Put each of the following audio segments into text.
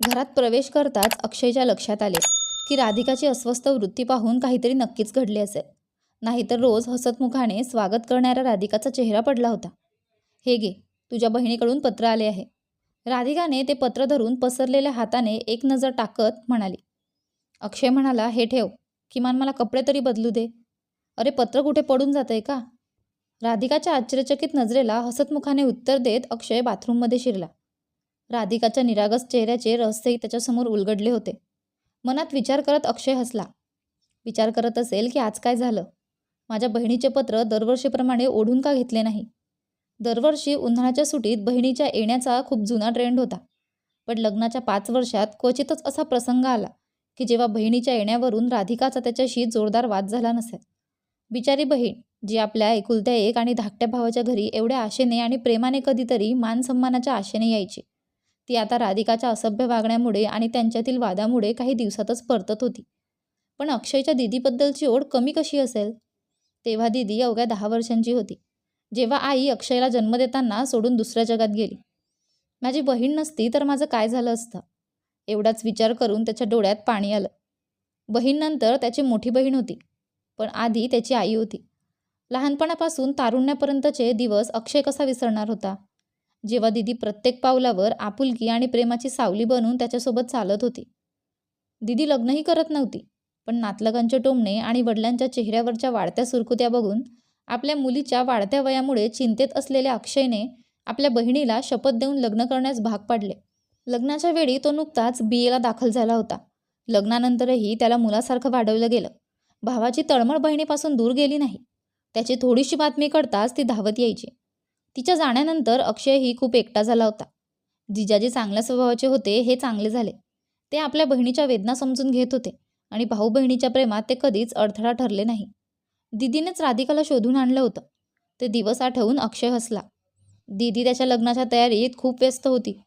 घरात प्रवेश करताच अक्षयच्या लक्षात आले की राधिकाची अस्वस्थ वृत्ती पाहून काहीतरी नक्कीच घडले असेल. नाहीतर रोज हसतमुखाने स्वागत करणाऱ्या राधिकाचा चेहरा पडला होता. हे गे तुझ्या बहिणीकडून पत्र आले आहे. राधिकाने ते पत्र धरून पसरलेल्या हाताने एक नजर टाकत म्हणाली अक्षय म्हणाला हे ठेव किमान मला कपडे तरी बदलू दे. अरे पत्र कुठे पडून जातंय का? राधिकाच्या आश्चर्यचकित नजरेला हसतमुखाने उत्तर देत अक्षय बाथरूममध्ये शिरला. राधिकाच्या निरागस चेहऱ्याचे रहस्यही त्याच्यासमोर उलगडले होते. मनात विचार करत अक्षय हसला. विचार करत असेल की आज काय झालं? माझ्या बहिणीचे पत्र दरवर्षीप्रमाणे ओढून का घेतले नाही? दरवर्षी उन्हाळ्याच्या सुटीत बहिणीच्या येण्याचा खूप जुना ट्रेंड होता. पण लग्नाच्या पाच वर्षात क्वचितच असा प्रसंग आला की जेव्हा बहिणीच्या येण्यावरून राधिकाचा त्याच्याशी जोरदार वाद झाला नसेल. बिचारी बहीण जी आपल्या एकुलत्या एक आणि धाकट्या भावाच्या घरी एवढ्या आशेने आणि प्रेमाने कधीतरी मान सन्मानाच्या आशेने यायची. ती आता राधिकाच्या असभ्य वागण्यामुळे आणि त्यांच्यातील वादामुळे काही दिवसातच परतत होती. पण अक्षयच्या दिदीबद्दलची ओढ कमी कशी असेल? तेव्हा दिदी अवघ्या दहा वर्षांची होती. जेव्हा आई अक्षयला जन्म देताना सोडून दुसऱ्या जगात गेली. माझी बहीण नसती तर माझं काय झालं असतं एवढाच विचार करून त्याच्या डोळ्यात पाणी आलं. बहीणनंतर त्याची मोठी बहीण होती पण आधी त्याची आई होती. लहानपणापासून तारुण्यापर्यंतचे दिवस अक्षय कसा विसरणार होता? जेव्हा दिदी प्रत्येक पावलावर आपुलकी आणि प्रेमाची सावली बनून त्याच्यासोबत चालत होती. दिदी लग्नही करत नव्हती पण नातलगांचे टोमणे आणि वडिलांच्या चेहऱ्यावरच्या वाढत्या सुरकुत्या बघून आपल्या मुलीच्या वाढत्या वयामुळे चिंतेत असलेल्या अक्षयने आपल्या बहिणीला शपथ देऊन लग्न करण्यास भाग पाडले. लग्नाच्या वेळी तो नुकताच बी एला दाखल झाला होता. लग्नानंतरही त्याला मुलासारखं वाढवलं गेलं. भावाची तळमळ बहिणीपासून दूर गेली नाही. त्याची थोडीशी बातमी कळताच ती धावत यायची. तिच्या जाण्यानंतर अक्षयही खूप एकटा झाला होता. जिजाजी चांगल्या स्वभावाचे होते हे चांगले झाले. ते आपल्या बहिणीच्या वेदना समजून घेत होते आणि भाऊ बहिणीच्या प्रेमात ते कधीच अडथळा ठरले नाही. दिदीनेच राधिकाला शोधून आणलं होतं. ते दिवस आठवून अक्षय हसला. दिदी त्याच्या लग्नाच्या तयारीत खूप व्यस्त होती.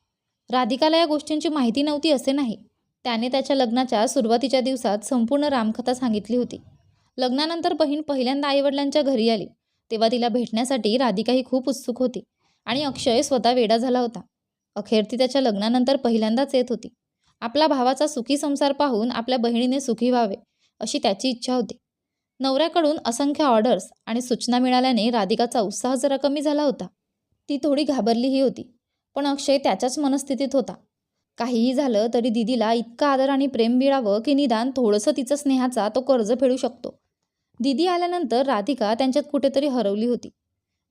राधिकाला या गोष्टींची माहिती नव्हती असे नाही. त्याने त्याच्या लग्नाच्या सुरुवातीच्या दिवसात संपूर्ण रामकथा सांगितली होती. लग्नानंतर बहीण पहिल्यांदा आईवडिलांच्या घरी आली. तेव्हा तिला भेटण्यासाठी राधिकाही खूप उत्सुक होती आणि अक्षय स्वतः वेडा झाला होता. अखेर ती त्याच्या लग्नानंतर पहिल्यांदाच येत होती. आपला भावाचा सुखी संसार पाहून आपल्या बहिणीने सुखी व्हावे अशी त्याची इच्छा होती. नवऱ्याकडून असंख्य ऑर्डर्स आणि सूचना मिळाल्याने राधिकाचा उत्साह जरा कमी झाला होता. ती थोडी घाबरलीही होती पण अक्षय त्याच्याच मनस्थितीत होता. काहीही झालं तरी दिदीला इतका आदर आणि प्रेम मिळावं की निदान थोडंसं तिचं स्नेहाचा तो कर्ज फेडू शकतो. दिदी आल्यानंतर राधिका त्यांच्यात कुठेतरी हरवली होती.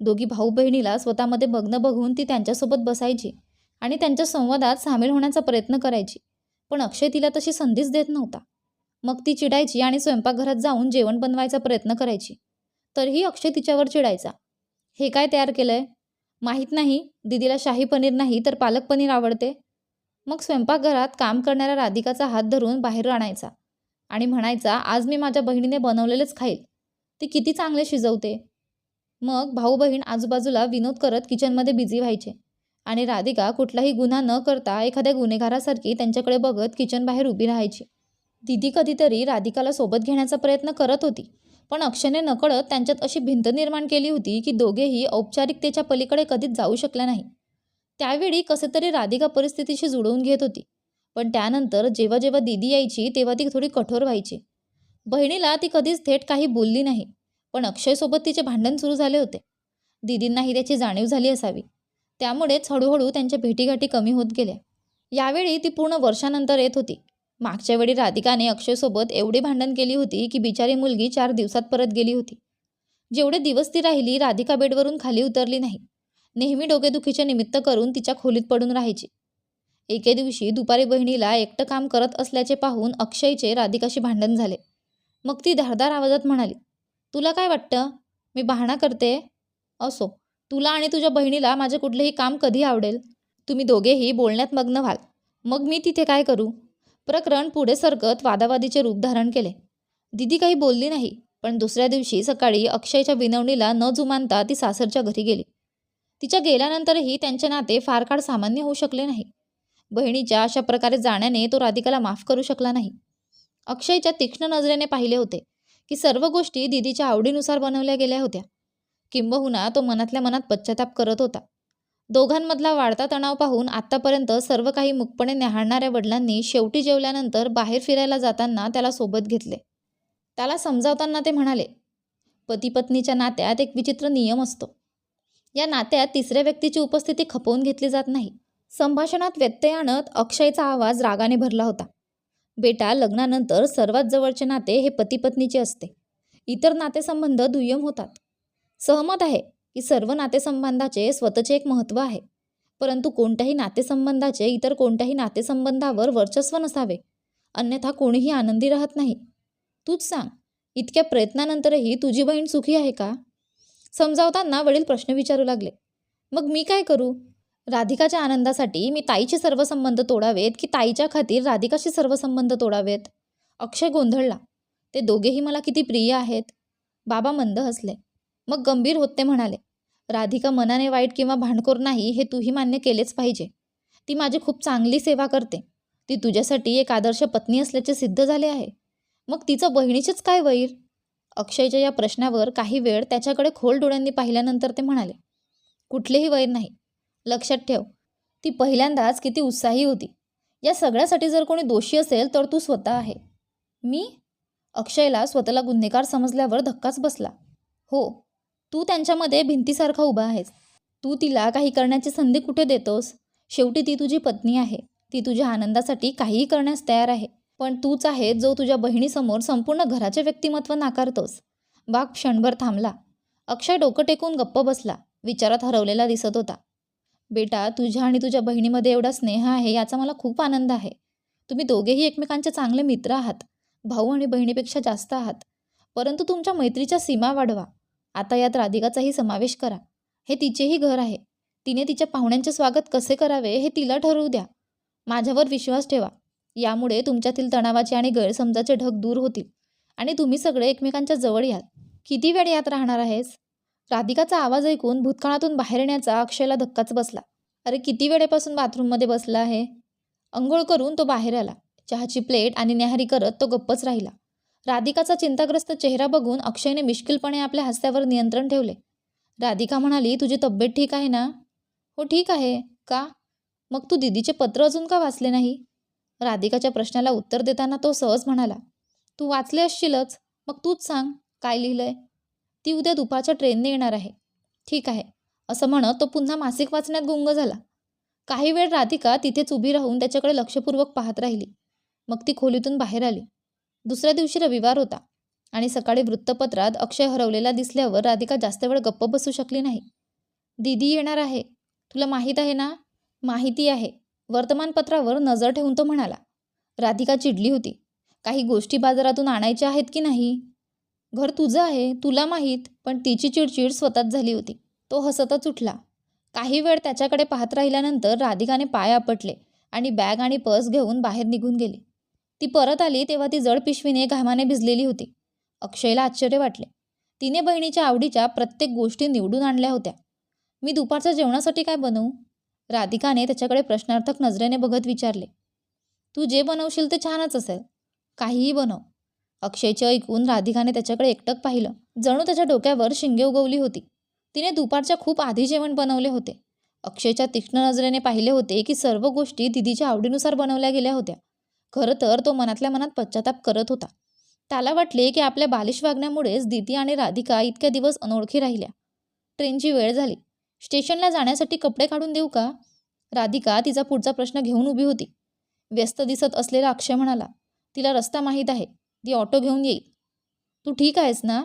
दोघी भाऊ बहिणीला स्वतःमध्ये मग्न बघून ती त्यांच्यासोबत बसायची आणि त्यांच्या संवादात सामील होण्याचा प्रयत्न करायची. पण अक्षय तिला तशी संधीच देत नव्हता. मग ती चिडायची आणि स्वयंपाकघरात जाऊन जेवण बनवायचा प्रयत्न करायची. तरीही अक्षय तिच्यावर चिडायचा. हे काय तयार केलंय? माहीत नाही. दिदीला शाही पनीर नाही तर पालक पनीर आवडते. मग स्वयंपाकघरात काम करणाऱ्या राधिकाचा हात धरून बाहेर आणायचा. आणि म्हणायचा आज मी माझ्या बहिणीने बनवलेलेच खाईल. ती किती चांगले शिजवते. मग भाऊ बहीण आजूबाजूला विनोद करत किचनमध्ये बिझी व्हायचे. आणि राधिका कुठलाही गुन्हा न करता एखाद्या गुन्हेगारासारखी त्यांच्याकडे बघत किचन बाहेर उभी राहायची. दिदी कधीतरी राधिकाला सोबत घेण्याचा प्रयत्न करत होती पण अक्षयने नकळत त्यांच्यात अशी भिंत निर्माण केली होती की दोघेही औपचारिकतेच्या पलीकडे कधीच जाऊ शकल्या नाही. त्यावेळी कसे तरी राधिका परिस्थितीशी जुळवून घेत होती. पण त्यानंतर जेव्हा जेव्हा दिदी यायची तेव्हा ती थोडी कठोर व्हायची. बहिणीला ती कधीच थेट काही बोलली नाही पण अक्षयसोबत तिचे भांडण सुरू झाले होते. दिदींनाही त्याची जाणीव झाली असावी. त्यामुळेच हळूहळू त्यांच्या भेटीगाठी कमी होत गेल्या. यावेळी ती पूर्ण वर्षानंतर येत होती. मागच्या वेळी राधिकाने अक्षयसोबत एवढी भांडण केली होती की बिचारी मुलगी चार दिवसात परत गेली होती. जेवढे दिवस ती राहिली राधिका बेडवरून खाली उतरली नाही. नेहमी डोकेदुखीचे निमित्त करून तिच्या खोलीत पडून राहायची. एके दिवशी दुपारी बहिणीला एकटं काम करत असल्याचे पाहून अक्षयचे राधिकाशी भांडण झाले. मग ती धारदार आवाजात म्हणाली तुला काय वाटतं? मी बहाणा करते? असो तुला आणि तुझ्या बहिणीला माझे कुठलेही काम कधी आवडेल. तुम्ही दोघेही बोलण्यात मग्न व्हाल. मग मी तिथे काय करू? प्रकरण पुढे सरकत वादावादीचे रूप धारण केले. दिदी काही बोलली नाही पण दुसऱ्या दिवशी सकाळी अक्षयच्या विनवणीला न जुमानता ती सासरच्या घरी गेली. तिच्या गेल्यानंतरही त्यांचे नाते फार काळ सामान्य होऊ शकले नाही. बहिणीच्या अशा प्रकारे जाण्याने तो राधिकाला माफ करू शकला नाही. अक्षयच्या तीक्ष्ण नजरेने पाहिले होते की सर्व गोष्टी दिदीच्या आवडीनुसार बनवल्या गेल्या होत्या. किंबहुना तो मनातल्या मनात पश्चाताप करत होता. दोघांमधला वाढता तणाव पाहून आत्तापर्यंत सर्व काही मुकपणे न्याहाळणाऱ्या वडिलांनी शेवटी जेवल्यानंतर बाहेर फिरायला जाताना त्याला सोबत घेतले. त्याला समजावताना ते म्हणाले पती पत्नीच्या नात्यात एक विचित्र नियम असतो. या नात्यात तिसऱ्या व्यक्तीची उपस्थिती खपवून घेतली जात नाही. संभाषणात व्यत्यय आणत अक्षयचा आवाज रागाने भरला होता. बेटा लग्नानंतर सर्वात जवळचे नाते हे पती पत्नीचे असते. इतर नातेसंबंध दुय्यम होतात. सहमत आहे की सर्व नातेसंबंधाचे स्वतःचे एक महत्त्व आहे. परंतु कोणत्याही नातेसंबंधाचे इतर कोणत्याही नातेसंबंधावर वर्चस्व नसावे. अन्यथा कोणीही आनंदी राहत नाही. तूच सांग इतक्या प्रयत्नानंतरही तुझी बहीण सुखी आहे का? समजावताना वडील प्रश्न विचारू लागले. मग मी काय करू? राधिकाच्या आनंदासाठी मी ताईचे सर्व संबंध तोडावेत की ताईच्या खातीर राधिकाशी सर्व संबंध तोडावेत? अक्षय गोंधळला. ते दोघेही मला किती प्रिय आहेत. बाबा मंद हसले. मग गंभीर होत ते म्हणाले राधिका मनाने वाईट किंवा भांडखोर नाही हे तूही मान्य केलेच पाहिजे. ती माझी खूप चांगली सेवा करते. ती तुझ्यासाठी एक आदर्श पत्नी असल्याचे सिद्ध झाले आहे. मग तिचं बहिणीचेच काय वैर? अक्षयच्या या प्रश्नावर काही वेळ त्याच्याकडे खोल डोळ्यांनी पाहिल्यानंतर ते म्हणाले कुठलेही वैर नाही. लक्षात ठेव. ती पहिल्यांदाच किती उत्साही होती. या सगळ्यासाठी जर कोणी दोषी असेल तर तू स्वतः आहे. मी? अक्षयला स्वतःला गुन्हेगार समजल्यावर धक्काच बसला. हो तू त्यांच्यामध्ये भिंतीसारखा उभा आहेस. तू तिला काही करण्याची संधी कुठे देतोस? शेवटी ती तुझी पत्नी आहे. ती तुझ्या आनंदासाठी काहीही करण्यास तयार आहे. पण तूच आहे जो तुझ्या बहिणीसमोर संपूर्ण घराचे व्यक्तिमत्व नाकारतोस. बाग क्षणभर थांबला. अक्षय डोकं टेकून गप्प बसला. विचारात हरवलेला दिसत होता. बेटा तुझ्या आणि तुझ्या बहिणीमध्ये एवढा स्नेह आहे याचा मला खूप आनंद आहे. तुम्ही दोघेही एकमेकांचे चांगले मित्र आहात. भाऊ आणि बहिणीपेक्षा जास्त आहात. परंतु तुमच्या मैत्रीच्या सीमा वाढवा. आता यात राधिकाचाही समावेश करा. हे तिचेही घर आहे. तिने तिच्या पाहुण्यांचे स्वागत कसे करावे हे तिला ठरवू द्या. माझ्यावर विश्वास ठेवा. यामुळे तुमच्यातील तणावाचे आणि गैरसमजाचे ढग दूर होतील. आणि तुम्ही सगळे एकमेकांच्या जवळ याल. किती वेळ यात राहणार आहेस? राधिकाचा आवाज ऐकून भूतकाळातून बाहेर येण्याचा अक्षयला धक्काच बसला. अरे किती वेळेपासून बाथरूममध्ये बसला आहे? अंघोळ करून तो बाहेर आला. चहाची प्लेट आणि न्याहारी करत तो गप्पच राहिला. राधिकाचा चिंताग्रस्त चेहरा बघून अक्षयने मिश्किलपणे आपल्या हास्यावर नियंत्रण ठेवले. राधिका म्हणाली तुझी तब्येत ठीक आहे ना? हो ठीक आहे. का? मग तू दिदीचे पत्र अजून का वाचले नाही? राधिकाच्या प्रश्नाला उत्तर देताना तो सहज म्हणाला. तू वाचले असशीलच. मग तूच सांग काय लिहिलंय? ती उद्या दुपारच्या ट्रेनने येणार आहे. ठीक आहे. असं म्हणत तो पुन्हा मासिक वाचण्यात गुंग झाला. काही वेळ राधिका तिथेच उभी राहून त्याच्याकडे लक्षपूर्वक पाहत राहिली. मग ती खोलीतून बाहेर आली. दुसऱ्या दिवशी रविवार होता आणि सकाळी वृत्तपत्रात अक्षय हरवलेला दिसल्यावर राधिका जास्त वेळ गप्प बसू शकली नाही. दीदी येणार आहे. तुला माहीत आहे ना? माहिती आहे. वर्तमानपत्रावर नजर ठेवून तो म्हणाला. राधिका चिडली होती. काही गोष्टी बाजारातून आणायच्या आहेत की नाही? घर तुझं आहे तुला माहीत पण तिची चिडचिड स्वतःच झाली होती. तो हसतच उठला. काही वेळ त्याच्याकडे पाहत राहिल्यानंतर राधिकाने पाय आपटले आणि बॅग आणि पर्स घेऊन बाहेर निघून गेली. ती परत आली तेव्हा ती जड पिशवीने घामाने भिजलेली होती. अक्षयला आश्चर्य वाटले. तिने बहिणीच्या आवडीच्या प्रत्येक गोष्टी निवडून आणल्या होत्या. मी दुपारच्या जेवणासाठी काय बनवू? राधिकाने त्याच्याकडे प्रश्नार्थक नजरेने बघत विचारले. तू जे बनवशील ते छानच असेल. काहीही बनव. अक्षयचे ऐकून राधिकाने त्याच्याकडे एकटक पाहिलं. जणू त्याच्या डोक्यावर शिंगे उगवली होती. तिने दुपारच्या खूप आधी जेवण बनवले होते. अक्षयच्या तीक्ष्ण नजरेने पाहिले होते की सर्व गोष्टी दिदीच्या आवडीनुसार बनवल्या गेल्या होत्या. खरं तर तो मनातल्या मनात पश्चाताप करत होता. त्याला वाटले की आपल्या बालिश वागण्यामुळेच दिदी आणि राधिका इतक्या दिवस अनोळखी राहिल्या. ट्रेनची वेळ झाली. स्टेशनला जाण्यासाठी कपडे काढून देऊ का? राधिका तिचा पुढचा प्रश्न घेऊन उभी होती. व्यस्त दिसत असलेला अक्षय म्हणाला तिला रस्ता माहीत आहे. ती ऑटो घेऊन येईल. तू ठीक आहेस ना?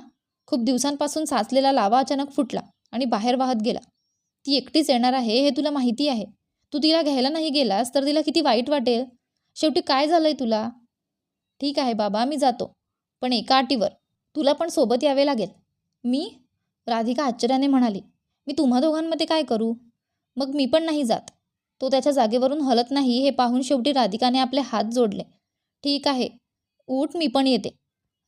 खूप दिवसांपासून साचलेला लावा अचानक फुटला आणि बाहेर वाहत गेला. ती एकटीच येणार आहे हे तुला माहिती आहे. तू तिला घ्यायला नाही गेलास तर तिला किती वाईट वाटेल. शेवटी काय झालंय तुला? ठीक आहे बाबा मी जातो. पण एका अटीवर. तुला पण सोबत यावे लागेल. मी? राधिका आश्चर्याने म्हणाली. मी तुम्हा दोघांमध्ये काय करू? मग मी पण नाही जात. तो त्याच्या जागेवरून हलत नाही हे पाहून शेवटी राधिकाने आपले हात जोडले. ठीक आहे. उठ मी पण येते.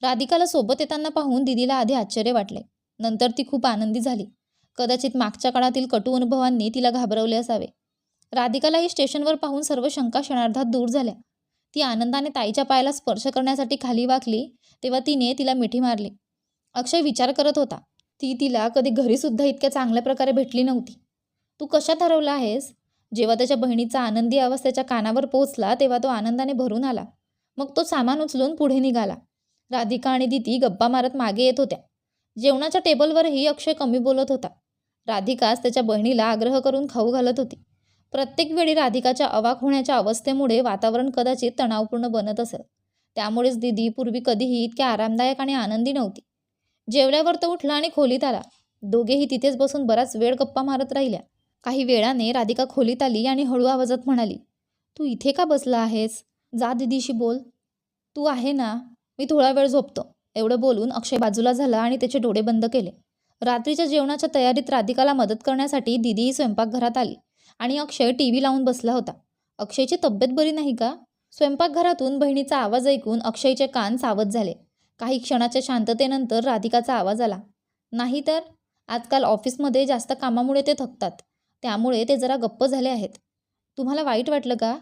राधिकाला सोबत येताना पाहून दिदीला आधी आश्चर्य वाटले. नंतर ती खूप आनंदी झाली. कदाचित मागच्या काळातील कटू अनुभवांनी तिला घाबरवले असावे. राधिकालाही स्टेशनवर पाहून सर्व शंका क्षणार्धात दूर झाल्या. ती आनंदाने ताईच्या पायाला स्पर्श करण्यासाठी खाली वाकली तेव्हा तिने तिला मिठी मारली. अक्षय विचार करत होता. ती तिला कधी घरीसुद्धा इतक्या चांगल्या प्रकारे भेटली नव्हती. तू कशात हरवला आहेस? जेव्हा त्याच्या बहिणीचा आनंदी आवाज त्याच्या कानावर पोहोचला तेव्हा तो आनंदाने भरून आला. मग तो सामान उचलून पुढे निघाला. राधिका आणि दिती गप्पा मारत मागे येत होत्या. जेवणाच्या टेबलवरही अक्षय कमी बोलत होता. राधिकाच त्याच्या बहिणीला आग्रह करून खाऊ घालत होती. प्रत्येक वेळी राधिकाच्या अवाक होण्याच्या अवस्थेमुळे वातावरण कदाचित तणावपूर्ण बनत असत त्यामुळेच दिदी पूर्वी कधीही इतक्या आरामदायक आणि आनंदी नव्हती. जेवल्यावर तो उठला आणि खोलीत आला. दोघेही तिथेच बसून बराच वेळ गप्पा मारत राहिल्या. काही वेळाने राधिका खोलीत आली आणि हळू आवाजात म्हणाली तू इथे का बसला आहेस? जा दिदीशी बोल. तू आहे ना मी थोडा वेळ झोपतो. एवढं बोलून अक्षय बाजूला झाला आणि त्याचे डोळे बंद केले. रात्रीच्या जेवणाच्या तयारीत राधिकाला मदत करण्यासाठी दिदीही स्वयंपाकघरात आली आणि अक्षय टी व्ही लावून बसला होता. अक्षयची तब्येत बरी नाही का? स्वयंपाकघरातून बहिणीचा आवाज ऐकून अक्षयचे कान सावध झाले. काही क्षणाच्या शांततेनंतर राधिकाचा आवाज आला. नाही तर? आजकाल ऑफिसमध्ये जास्त कामामुळे ते थकतात. त्यामुळे ते जरा गप्प झाले आहेत. तुम्हाला वाईट वाटलं का?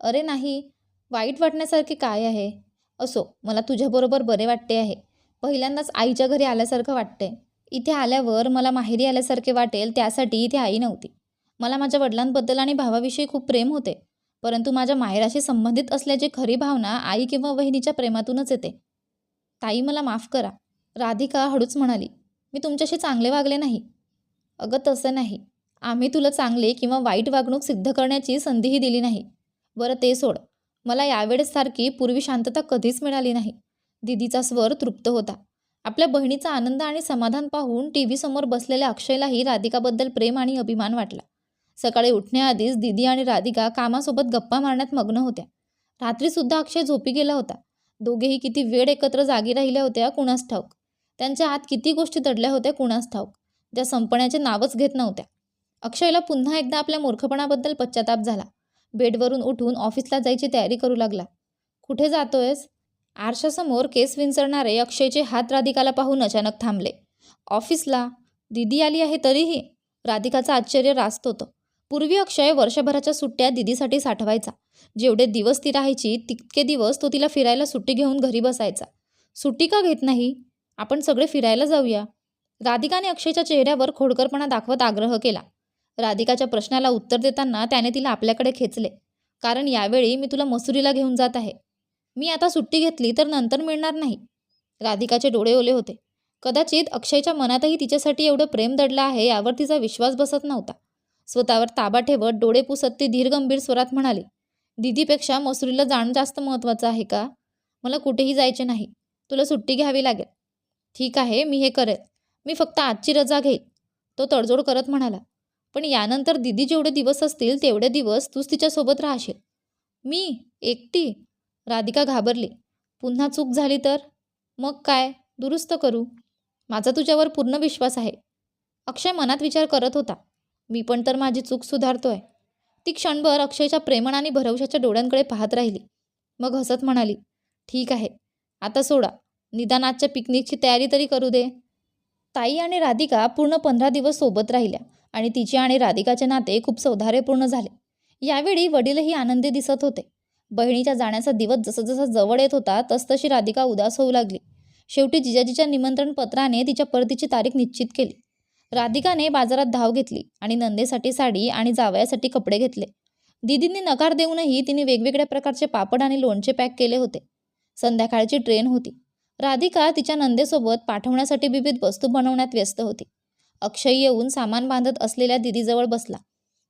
अरे नाही वाईट वाटण्यासारखे काय आहे? असो मला तुझ्याबरोबर बरे वाटते आहे. पहिल्यांदाच आईच्या घरी आल्यासारखं वाटतंय. इथे आल्यावर मला माहेरी आल्यासारखे वाटेल त्यासाठी इथे आई नव्हती. मला माझ्या वडिलांबद्दल आणि भावाविषयी खूप प्रेम होते. परंतु माझ्या माहेराशी संबंधित असल्याची खरी भावना आई किंवा वहिनीच्या प्रेमातूनच येते. ताई मला माफ करा. राधिका हळूच म्हणाली मी तुमच्याशी चांगले वागले नाही. अगं तसं नाही. आम्ही तुला चांगले किंवा वाईट वागणूक सिद्ध करण्याची संधीही दिली नाही. बरं ते सोड. मला यावेळेस सारखी पूर्वी शांतता कधीच मिळाली नाही. दिदीचा स्वर तृप्त होता. आपल्या बहिणीचा आनंद आणि समाधान पाहून टी व्हीसमोर बसलेल्या अक्षयलाही राधिकाबद्दल प्रेम आणि अभिमान वाटला. सकाळी उठण्याआधीच दिदी आणि राधिका कामासोबत गप्पा मारण्यात मग्न होत्या. रात्रीसुद्धा अक्षय झोपी गेला होता. दोघेही किती वेळ एकत्र जागी राहिल्या होत्या कुणास ठाऊक. त्यांच्या आत किती गोष्टी दडल्या होत्या कुणास ठाऊक. ज्या संपण्याचे नावच घेत नव्हत्या. अक्षयला पुन्हा एकदा आपल्या मूर्खपणाबद्दल पश्चाताप झाला. बेडवरून उठून ऑफिसला जायची तयारी करू लागला. कुठे जातोयस? आरशासमोर केस विंचरणारे अक्षयचे हात राधिकाला पाहून अचानक थांबले. ऑफिसला? दिदी आली आहे तरीही? राधिकाचं आश्चर्य रास्त होतं. पूर्वी अक्षय वर्षभराच्या सुट्ट्या दिदीसाठी साठवायचा. जेवढे दिवस ती राहायची तितके दिवस तो तिला फिरायला सुट्टी घेऊन घरी बसायचा. सुट्टी का घेत नाही? आपण सगळे फिरायला जाऊया. राधिकाने अक्षयच्या चेहऱ्यावर खोडकरपणा दाखवत आग्रह केला. राधिकाच्या प्रश्नाला उत्तर देताना त्याने तिला आपल्याकडे खेचले. कारण यावेळी मी तुला मसुरीला घेऊन जात आहे. मी आता सुट्टी घेतली तर नंतर मिळणार नाही. राधिकाचे डोळे ओले होते. कदाचित अक्षयच्या मनातही तिच्यासाठी एवढं प्रेम दडलं आहे यावर तिचा विश्वास बसत नव्हता. स्वतःवर ताबा ठेवत डोळे पुसत ती धीरगंभीर स्वरात म्हणाली दिदीपेक्षा मसुरीला जाणं जास्त महत्त्वाचं आहे का? मला कुठेही जायचे नाही. तुला सुट्टी घ्यावी लागेल. ठीक आहे मी हे करेल. मी फक्त आजची रजा घेईल. तो तडजोड करत म्हणाला पण यानंतर दिदी जेवढे दिवस असतील तेवढे दिवस तूच तिच्यासोबत राहशील. मी एकटी? राधिका घाबरली. पुन्हा चूक झाली तर? मग काय? दुरुस्त करू. माझा तुझ्यावर पूर्ण विश्वास आहे. अक्षय मनात विचार करत होता. मी पण तर माझी चूक सुधारतोय. ती क्षणभर अक्षयच्या प्रेमण आणि भरवशाच्या डोळ्यांकडे पाहत राहिली. मग हसत म्हणाली ठीक आहे. आता सोडा. निदान आजच्या पिकनिकची तयारी तरी करू दे. ताई आणि राधिका पूर्ण पंधरा दिवस सोबत राहिल्या. आणि तिचे आणि राधिकाचे नाते खूप सौधार्यपूर्ण झाले. यावेळी वडीलही आनंदी दिसत होते. बहिणीच्या जाण्याचा दिवस जसजसा जवळ येत होता तसतशी राधिका उदास होऊ लागली. शेवटी जिजाजीच्या निमंत्रण पत्राने तिच्या परतीची तारीख निश्चित केली. राधिकाने बाजारात धाव घेतली आणि नंदेसाठी साडी आणि जावयासाठी कपडे घेतले. दिदींनी नकार देऊनही तिने वेगवेगळ्या प्रकारचे पापड आणि लोणचे पॅक केले होते. संध्याकाळची ट्रेन होती. राधिका तिच्या नंदेसोबत पाठवण्यासाठी विविध वस्तू बनवण्यात व्यस्त होती. अक्षय येऊन सामान बांधत असलेल्या दिदीजवळ बसला.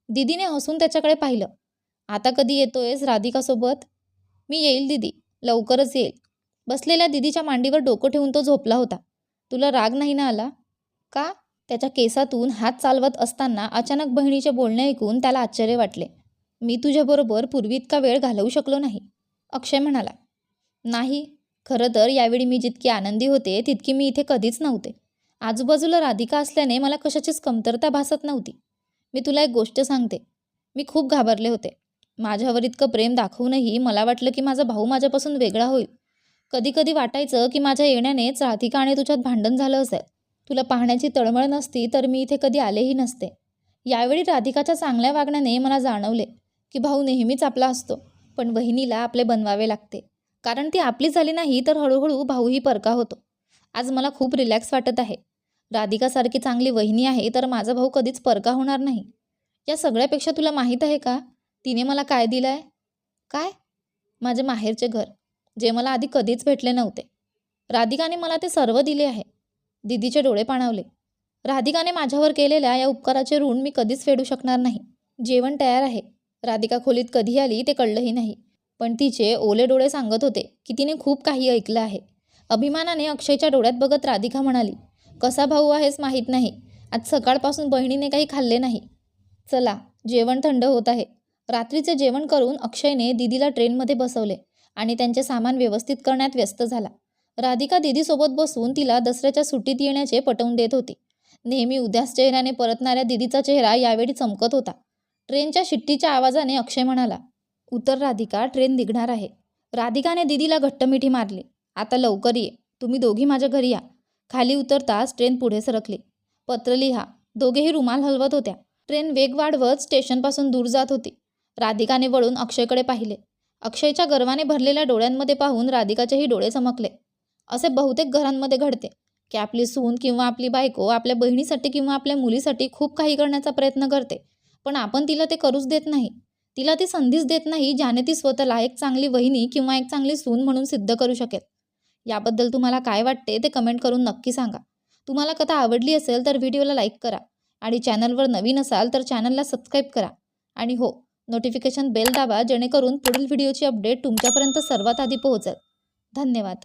दिदीने हसून त्याच्याकडे पाहिलं. आता कधी येतोयस राधिकासोबत? मी येईल दिदी. लवकरच येईल. बसलेल्या दिदीच्या मांडीवर डोकं ठेवून तो झोपला होता. तुला राग नाही ना आला? का? त्याच्या केसातून हात चालवत असताना अचानक बहिणीचे बोलणे ऐकून त्याला आश्चर्य वाटले. मी तुझ्याबरोबर पूर्वी इतका वेळ घालवू शकलो नाही. अक्षय म्हणाला. नाही. खरं तर यावेळी मी जितकी आनंदी होते तितकी मी इथे कधीच नव्हते. आजूबाजूला राधिका असल्याने मला कशाचीच कमतरता भासत नव्हती. मी तुला एक गोष्ट सांगते. मी खूप घाबरले होते. माझ्यावर इतकं प्रेम दाखवूनही मला वाटलं की माझा भाऊ माझ्यापासून वेगळा होईल. कधी कधी वाटायचं की माझ्या येण्यानेच राधिका आणि तुझ्यात भांडण झालं असेल. तुला पाहण्याची तळमळ नसती तर मी इथे कधी आलेही नसते. यावेळी राधिकाच्या चांगल्या वागण्याने मला जाणवले की भाऊ नेहमीच आपला असतो पण वहिनीला आपले बनवावे लागते. कारण ती आपली झाली नाही तर हळूहळू भाऊही परका होतो. आज मला खूप रिलॅक्स वाटत आहे. राधिकासारखी चांगली वहिनी आहे तर माझा भाऊ कधीच परका होणार नाही. या सगळ्यापेक्षा तुला माहीत आहे का? तिने मला काय दिलं आहे काय? माझे माहेरचे घर जे मला आधी कधीच भेटले नव्हते. राधिकाने मला ते सर्व दिले आहे. दिदीचे डोळे पाणावले. राधिकाने माझ्यावर केलेल्या या उपकाराचे ऋण मी कधीच फेडू शकणार नाही. जेवण तयार आहे. राधिका खोलीत कधी आली ते कळलंही नाही. पण तिचे ओले डोळे सांगत होते की तिने खूप काही ऐकलं आहे. अभिमानाने अक्षयच्या डोळ्यात बघत राधिका म्हणाली कसा भाऊ आहेस माहीत नाही. आज सकाळपासून बहिणीने काही खाल्ले नाही. चला जेवण थंड होत आहे. रात्रीचे जेवण करून अक्षयने दिदीला ट्रेनमध्ये बसवले आणि त्यांचे सामान व्यवस्थित करण्यात व्यस्त झाला. राधिका दिदीसोबत बसून तिला दसऱ्याच्या सुट्टीत येण्याचे पटवून देत होती. नेहमी उद्यास चेहऱ्याने परतणाऱ्या दिदीचा चेहरा यावेळी चमकत होता. ट्रेनच्या शिट्टीच्या आवाजाने अक्षय म्हणाला उतर राधिका ट्रेन निघणार आहे. राधिकाने दिदीला घट्ट मिठी मारली आता लवकर ये. तुम्ही दोघी माझ्या घरी या. खाली उतरताच ट्रेन पुढे सरकली. पत्र लिहा. दोघेही रुमाल हलवत होत्या. ट्रेन वेग वाढवत स्टेशनपासून दूर जात होती. राधिकाने वळून अक्षयकडे पाहिले. अक्षयच्या गर्वाने भरलेल्या डोळ्यांमध्ये पाहून राधिकाचेही डोळे चमकले. असे बहुतेक घरांमध्ये घडते की आपली सून किंवा आपली बायको आपल्या बहिणीसाठी किंवा आपल्या मुलीसाठी खूप काही करण्याचा प्रयत्न करते पण आपण तिला ते करूच देत नाही. तिला ती संधीच देत नाही ज्याने ती स्वतःला एक चांगली वहिनी किंवा एक चांगली सून म्हणून सिद्ध करू शकेल. याबद्दल तुम्हाला काय वाटते ते कमेंट करून नक्की सांगा. तुम्हाला कथा आवडली असेल तर व्हिडिओला लाईक करा आणि चॅनलवर नवीन असाल तर चॅनलला सबस्क्राईब करा. आणि हो नोटिफिकेशन बेल दाबा जेणेकरून पुढील व्हिडिओची अपडेट तुमच्यापर्यंत सर्वात आधी पोहोचेल. धन्यवाद.